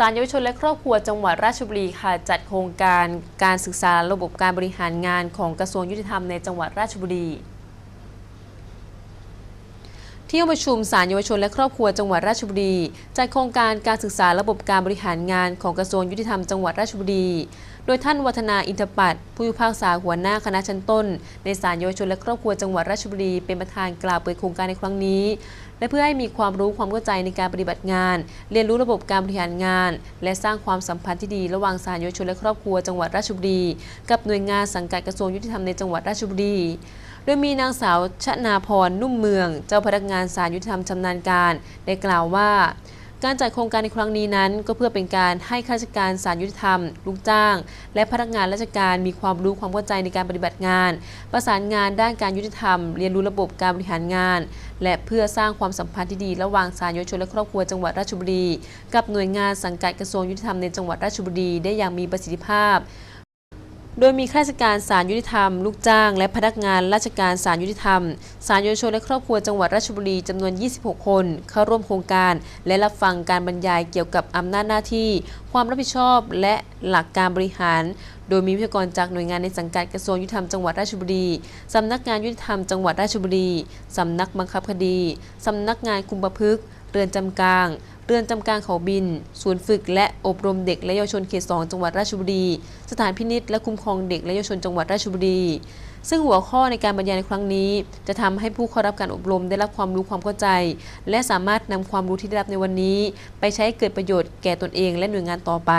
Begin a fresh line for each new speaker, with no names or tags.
สารเยาวชนและครอบครัวจังหวัดราชบุรีค่ะ จัดโครงการการศึกษาระบบการบริหารงานของกระทรวงยุติธรรมในจังหวัดราชบุรี ที่ห้องประชุมศาลเยาวชนและครอบครัวจังหวัดราชบุรีจัดโครงการการศึกษาระบบการบริหารงานของกระทรวงยุติธรรมจังหวัดราชบุรี โดยท่านวัฒนาอินทปัตผู้พิพากษาหัวหน้าคณะชั้นต้น ในศาลเยาวชนและครอบครัวจังหวัดราชบุรีเป็นประธานกล่าวเปิดโครงการในครั้งนี้ และเพื่อให้มีความรู้ความเข้าใจในการปฏิบัติงาน เรียนรู้ระบบการบริหารงาน และสร้างความสัมพันธ์ที่ดีระหว่างศาลเยาวชนและครอบครัวจังหวัดราชบุรี กับหน่วยงานสังกัดกระทรวงยุติธรรมในจังหวัดราชบุรี โดยมีนางสาวชนาพรนุ่มเมือง เจ้าพนักงานศาลยุติธรรมชำนาญการ ได้กล่าวว่า การจัดโครงการในครั้งนี้นั้น ก็เพื่อเป็นการให้ข้าราชการศาลยุติธรรม ลูกจ้าง และพนักงานราชการมีความรู้ความเข้าใจในการปฏิบัติงาน ประสานงานด้านการยุติธรรม เรียนรู้ระบบการบริหารงาน และเพื่อสร้างความสัมพันธ์ที่ดีระหว่างศาลเยาวชนและครอบครัวจังหวัดราชบุรี กับหน่วยงานสังกัดกระทรวงยุติธรรมในจังหวัดราชบุรีได้อย่างมีประสิทธิภาพ โดยมีข้าราชการศาลยุติธรรม ลูกจ้าง และพนักงานราชการศาลยุติธรรม ศาลเยาวชนและครอบครัวจังหวัดราชบุรีจำนวน 26 คน เข้าร่วมโครงการ และรับฟังการบรรยายเกี่ยวกับอำนาจหน้าที่ ความรับผิดชอบและหลักการบริหาร โดยมีวิทยากรจากหน่วยงานในสังกัดกระทรวงยุติธรรมจังหวัดราชบุรี สำนักงานยุติธรรมจังหวัดราชบุรี สำนักบังคับคดี สำนักงานคุมประพฤกษ์เรือนจำกลาง เรือนจำกลางเขาบิน ศูนย์ฝึกและอบรมเด็กและเยาวชนเขต2จังหวัดราชบุรี สถานพินิษและคุ้มครองเด็กและเยาวชนจังหวัดราชบุรี ซึ่งหัวข้อในการบรรยายในครั้งนี้ จะทำให้ผู้เข้ารับการอบรมได้รับความรู้ความเข้าใจ และสามารถนำความรู้ที่ได้รับในวันนี้ ไปใช้เกิดประโยชน์แก่ตนเองและหน่วยงานต่อไป